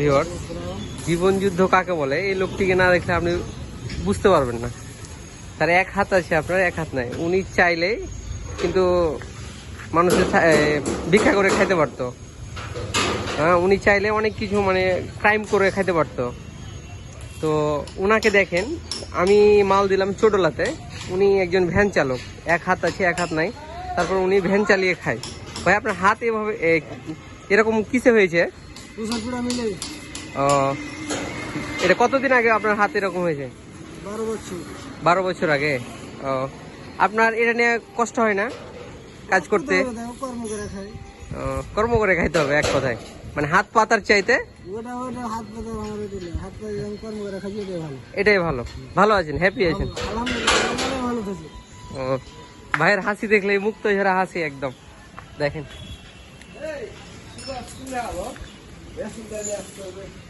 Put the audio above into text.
Viewer জীবন যুদ্ধ কাকে বলে? এই লোকটিকে না দেখলে আপনি বুঝতে পারবেন না। তার এক হাত আছে আপনার, এক হাত নাই। উনি চাইলেই কিন্তু মানুষের ভিক্ষা করে খাইতে পারতো। হ্যাঁ উনি চাইলে অনেক কিছু মানে ক্রাইম করে খাইতে পারতো। তো উনাকে দেখেন, আমি মাল দিলাম চোডলাতে উনি একজন ভ্যান চালক। এক হাত আছে, এক হাত নাই। তারপর উনি ভ্যান চালিয়ে খায়। ভাই, আপনার হাত এভাবে এরকম কিসে হয়েছে? ও, এটা কতদিন আগে আপনার হাত এরকম হয়েছে? বারো বছর। বারো বছর আগে? ও আপনার এটা নিয়ে কষ্ট হয় না কাজ করতে? কর্ম করে খাইতে হবে এক কথায়। মানে হাত পাতার চাইতে? এটাই ভালো। ভালো। আছেন হ্যাপি আছেন? ও ভাইয়ের হাসি দেখলে মুক্ত হাসি একদম। দেখেন। Yes, what that